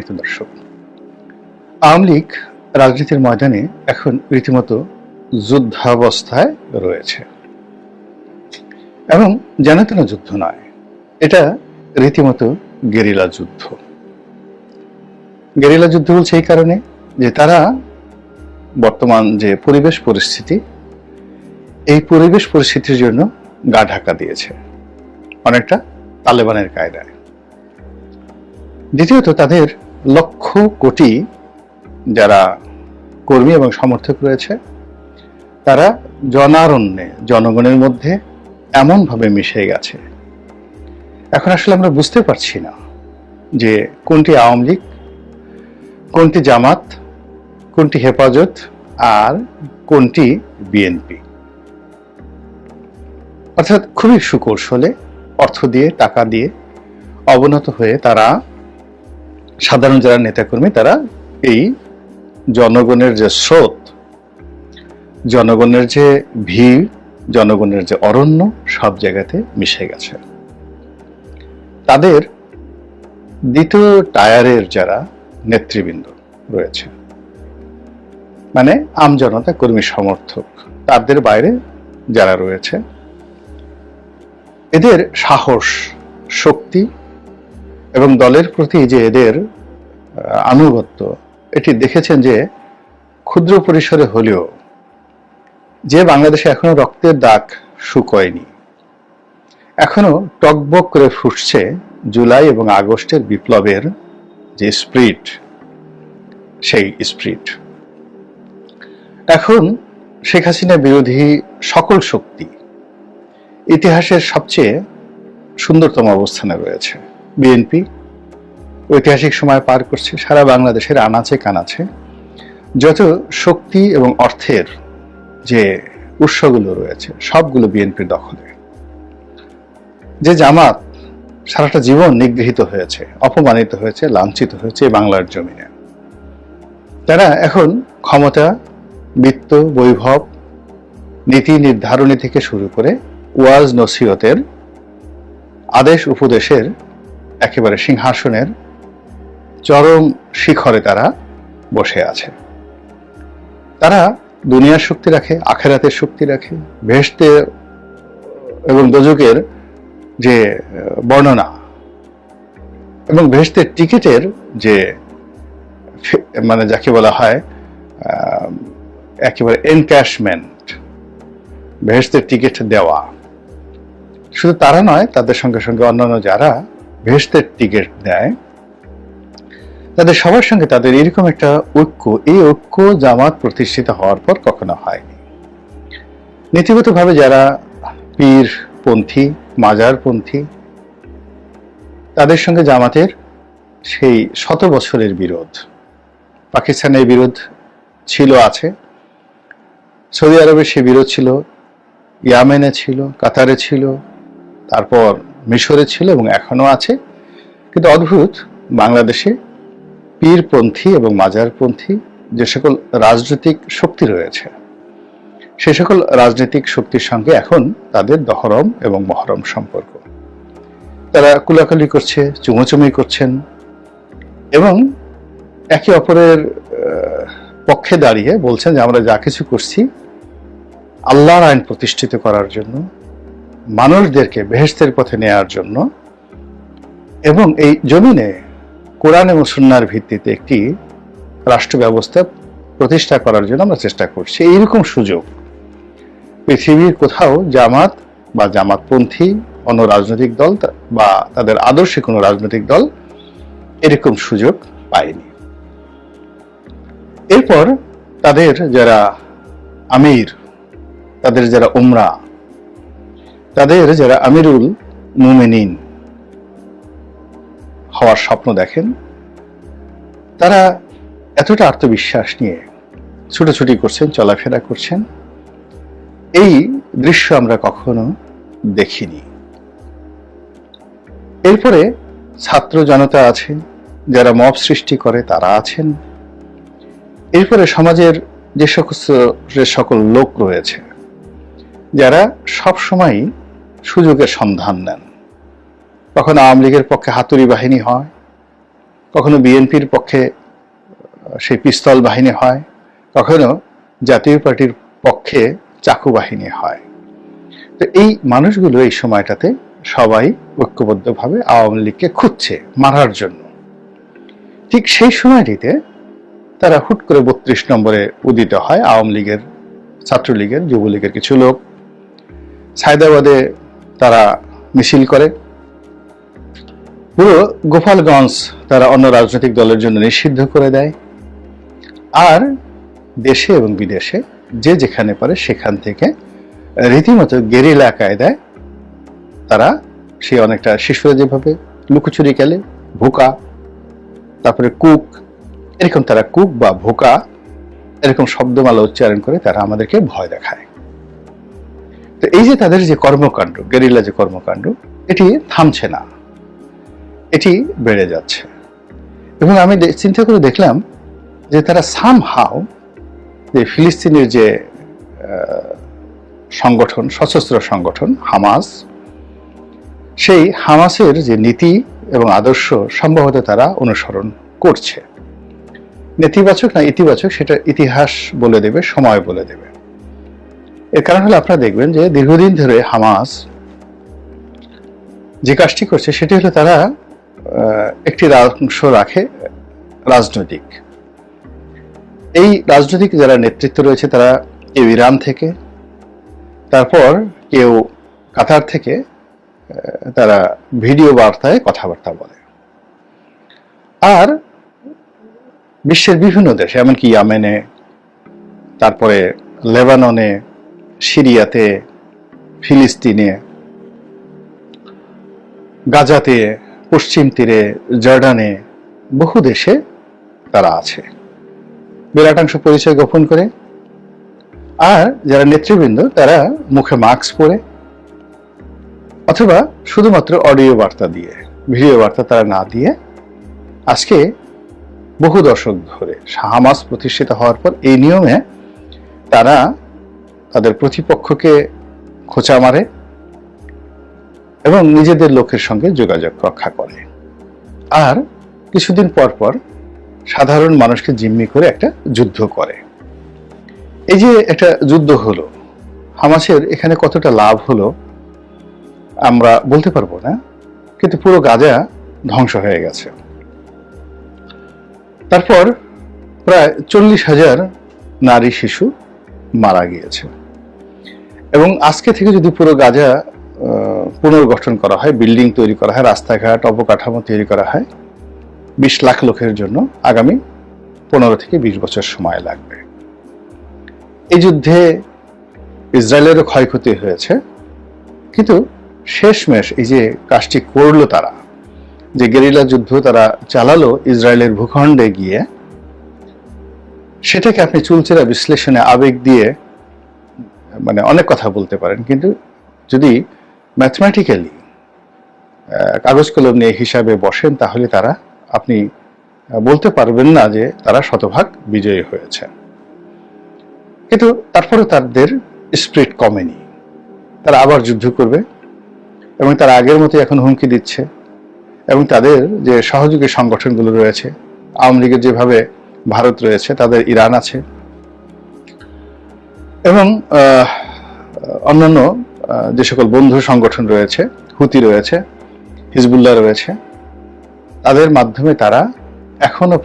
সম্মানিত দর্শক, আওয়ামী লীগ রাজনীতির ময়দানে এখন রীতিমতো যুদ্ধাবস্থায় রয়েছে। এবং জানাতেন যুদ্ধ নয়, এটা রীতিমতো গেরিলা যুদ্ধ। গেরিলা যুদ্ধ বলছে এই কারণে যে তারা বর্তমান যে পরিবেশ পরিস্থিতি, এই পরিবেশ পরিস্থিতির জন্য গা ঢাকা দিয়েছে, অনেকটা তালেবানের কায়দায়। দ্বিতীয়ত তাদের লক্ষ কোটি যারা কর্মী এবং সমর্থক রয়েছে, তারা জনারণ্যে, জনগণের মধ্যে এমনভাবে মিশে গেছে। এখন আসলে আমরা বুঝতে পারছি না যে কোনটি আওয়ামী লীগ, কোনটি জামাত, কোনটি হেফাজত আর কোনটি বিএনপি। অর্থাৎ খুবই সুকৌশলে অর্থ দিয়ে, টাকা দিয়ে অবনত হয়ে তারা সাধারণ যারা নেতাকর্মী, তারা এই জনগণের যে স্রোত, জনগণের যে ভিড়, জনগণের যে অরণ্য সব জায়গাতে মিশে গেছে। তাদের দ্বিতীয় টায়ারের যারা নেতৃবৃন্দ রয়েছে মানে আমজনতা কর্মী সমর্থক, তাদের বাইরে যারা রয়েছে, এদের সাহস, শক্তি এবং দলের প্রতি যে এদের আনুগত্য, এটি দেখেছেন যে ক্ষুদ্র পরিসরে হলেও যে বাংলাদেশে এখনও রক্তের দাগ শুকোয়নি, এখনও টকবক করে ফুটছে জুলাই এবং আগস্টের বিপ্লবের যে স্প্রিট, সেই স্প্রিট। এখন শেখ হাসিনা বিরোধী সকল শক্তি ইতিহাসের সবচেয়ে সুন্দরতম অবস্থানে রয়েছে। বিএনপি ঐতিহাসিক সময় পার করছে, সারা বাংলাদেশের আনাচে কানাচে। যত শক্তি এবং অর্থের যে উৎসগুলো রয়েছে, সবগুলো বিএনপির দখলে। যে জামাত সারাটা জীবন নিগৃহীত হয়েছে, অপমানিত হয়েছে, লাঞ্ছিত হয়েছে বাংলার জমিনে। তারা এখন ক্ষমতা, বিত্ত, বৈভব, নীতি নির্ধারণী থেকে শুরু করে ওয়াজ নসিহতের আদেশ উপদেশের একেবারে সিংহাসনের চরম শিখরে তারা বসে আছে। তারা দুনিয়ার শক্তি রাখে, আখেরাতের শক্তি রাখে। ভেস্তে এবং দোজকের যে বর্ণনা এবং ভেস্তের টিকিটের যে মানে যাকে বলা হয় একেবারে এনক্যাশমেন্ট ভেস্তের টিকিট দেওয়া। শুধু তারা নয়, তাদের সঙ্গে সঙ্গে অন্যান্য যারা ভেস্তের টিকিট দেয়, তাদের সবার সঙ্গে তাদের এরকম একটা ঐক্য, এই ঐক্য জামাত প্রতিষ্ঠিত হওয়ার পর কখনো হয়নি। নীতিগতভাবে যারা পীর পন্থী মাজার পন্থী তাদের সঙ্গে জামাতের সেই শত বছরের বিরোধ, পাকিস্তানের বিরোধ ছিল, আছে। সৌদি আরবের সে বিরোধ ছিল, ইয়ামেনে ছিল, কাতারে ছিল, তারপর মিশরে ছিল এবং এখনও আছে। কিন্তু অদ্ভুত, বাংলাদেশে পীরপন্থী এবং মাজারপন্থী যে সকল রাজনৈতিক শক্তি রয়েছে, সে সকল রাজনৈতিক শক্তির সঙ্গে এখন তাদের দহরম এবং মহরম সম্পর্ক। তারা কুলাকুলি করছে, চুমোচুমি করছেন এবং একে অপরের পক্ষে দাঁড়িয়ে বলছেন যে, আমরা যা কিছু করছি, আল্লাহর আইন প্রতিষ্ঠিত করার জন্য মানুষদেরকে বেহেস্তের পথে নেয়ার জন্য এবং এই জমিনে কোরআন এবং সুন্নার ভিত্তিতে একটি রাষ্ট্র ব্যবস্থা প্রতিষ্ঠা করার জন্য আমরা চেষ্টা করছি। এইরকম সুযোগ পৃথিবীর কোথাও জামাত বা জামাতপন্থী অন্য রাজনৈতিক দল বা তাদের আদর্শে কোনো রাজনৈতিক দল এরকম সুযোগ পায়নি। এরপর তাদের যারা আমির, তাদের যারা উমরা তাদের যারা আমিরুল মুমিনিন হওয়ার স্বপ্ন দেখেন, তারা এতটা আত্মবিশ্বাস নিয়ে ছুটোছুটি করছেন, চলাফেরা করছেন, এই দৃশ্য আমরা কখনো দেখিনি। এরপরে ছাত্র জনতা আছে যারা মব সৃষ্টি করে তারা আছেন। এরপরে সমাজের যে সকল সকল লোক রয়েছে, যারা সব সময় সুযোগের সন্ধান নেন। কখনো আওয়ামী লীগের পক্ষে হাতুড়ি বাহিনী হয়, কখনো বিএনপির পক্ষে সেই পিস্তল বাহিনী হয়, কখনো জাতীয় পার্টির পক্ষে চাকু বাহিনী হয়। তো এই মানুষগুলো এই সময়টাতে সবাই ঐক্যবদ্ধভাবে আওয়ামী লীগকে খুঁজছে মারার জন্য। ঠিক সেই সময়টিতে তারা হুট করে বত্রিশ নম্বরে উদিত হয় আওয়ামী লীগের, ছাত্রলীগের, যুবলীগের কিছু লোক। সায়দাবাদে তারা মিছিল করে। পুরো গোপালগঞ্জ তারা অন্য রাজনৈতিক দলের জন্য নিষিদ্ধ করে দেয়। আর দেশে এবং বিদেশে যে যেখানে পারে সেখান থেকে, রীতিমতো গেরিলা কায়দায় তারা সে অনেকটা শিশুরা যেভাবে লুকোচুরি খেলে, ভোকা, তারপরে কুক, এরকম তারা কুক বা ভোকা, এরকম শব্দমালা উচ্চারণ করে তারা আমাদেরকে ভয় দেখায়। তো এই যে তাদের যে কর্মকাণ্ড, গেরিলা যে কর্মকাণ্ড, এটি থামছে না। এটি বেড়ে যাচ্ছে। এবং আমি চিন্তা করে দেখলাম যে তারা সাম হাও যে ফিলিস্তিনের যে সংগঠন, সশস্ত্র সংগঠন, হামাস, সেই হামাসের যে নীতি এবং আদর্শ সম্ভবত তারা অনুসরণ করছে। নেতিবাচক না ইতিবাচক, সেটা ইতিহাস বলে দেবে, সময় বলে দেবে। এর কারণ হলো আপনারা দেখবেন যে দীর্ঘদিন ধরে হামাস যে কাজটি করছে, সেটি হলো তারা একটি অংশ রাখে রাজনৈতিক। এই রাজনৈতিক যারা নেতৃত্ব রয়েছে, তারা কেউ ইরান থেকে, তারপর কেউ কাতার থেকে তারা ভিডিও বার্তায় কথাবার্তা বলে। আর বিশ্বের বিভিন্ন দেশে, এমনকি ইয়ামেনে, তারপরে লেবাননে সিরিয়াতে, ফিলিস্তিনে, গাজাতে, পশ্চিম তীরে, জর্ডানে বহু দেশে তারা আছে। বিরাটাংশ পরিচয় গোপন করে। আর যারা নেতৃবৃন্দ, তারা মুখে মাস্ক পরে অথবা শুধুমাত্র অডিও বার্তা দিয়ে, ভিডিও বার্তা তারা না দিয়ে আজকে বহু দশক ধরে হামাস প্রতিষ্ঠিত হওয়ার পর এই নিয়মে তারা তাদের প্রতিপক্ষকে খোঁচা মারে এবং নিজেদের লোকের সঙ্গে যোগাযোগ রক্ষা করে। আর কিছুদিন পর পর সাধারণ মানুষকে জিম্মি করে একটা যুদ্ধ করে। এই যে একটা যুদ্ধ হলো, হামাসের এখানে কতটা লাভ হলো আমরা বলতে পারব না, কিন্তু পুরো গাজা ধ্বংস হয়ে গেছে। তারপর প্রায় চল্লিশ হাজার নারী শিশু মারা গিয়েছে। এবং আজকে থেকে যদি পুরো গাজা পুনর্গঠন করা হয়, বিল্ডিং তৈরি করা হয়, রাস্তাঘাট, অবকাঠামো তৈরি করা হয়, বিশ লাখ লোকের জন্য আগামী পনেরো থেকে বিশ বছর সময় লাগবে। এই যুদ্ধে ইসরায়েলেরও ক্ষয়ক্ষতি হয়েছে, কিন্তু শেষমেশ এই যে কাজটি করল তারা, যে গেরিলা যুদ্ধ তারা চালালো ইসরায়েলের ভূখণ্ডে গিয়ে, সেটাকে আপনি চুলচেরা বিশ্লেষণে আবেগ দিয়ে মানে অনেক কথা বলতে পারেন, কিন্তু যদি ম্যাথমেটিক্যালি কাগজ কলম নিয়ে হিসাবে বসেন, তাহলে তারা, আপনি বলতে পারবেন না যে তারা শতভাগ বিজয়ী হয়েছে। কিন্তু তারপরে তাদের স্প্রিট কমেনি। তারা আবার যুদ্ধ করবে, এবং তারা আগের মতো এখন হুমকি দিচ্ছে, এবং তাদের যে সহযোগী সংগঠনগুলো রয়েছে, আওয়ামী লীগের যেভাবে ভারত রয়েছে, তাদের ইরান আছে এবং অন্যান্য যে সকল বন্ধু সংগঠন রয়েছে, হুতি রয়েছে, হিজবুল্লাহ রয়েছে, তাদের মাধ্যমে তারা এখনও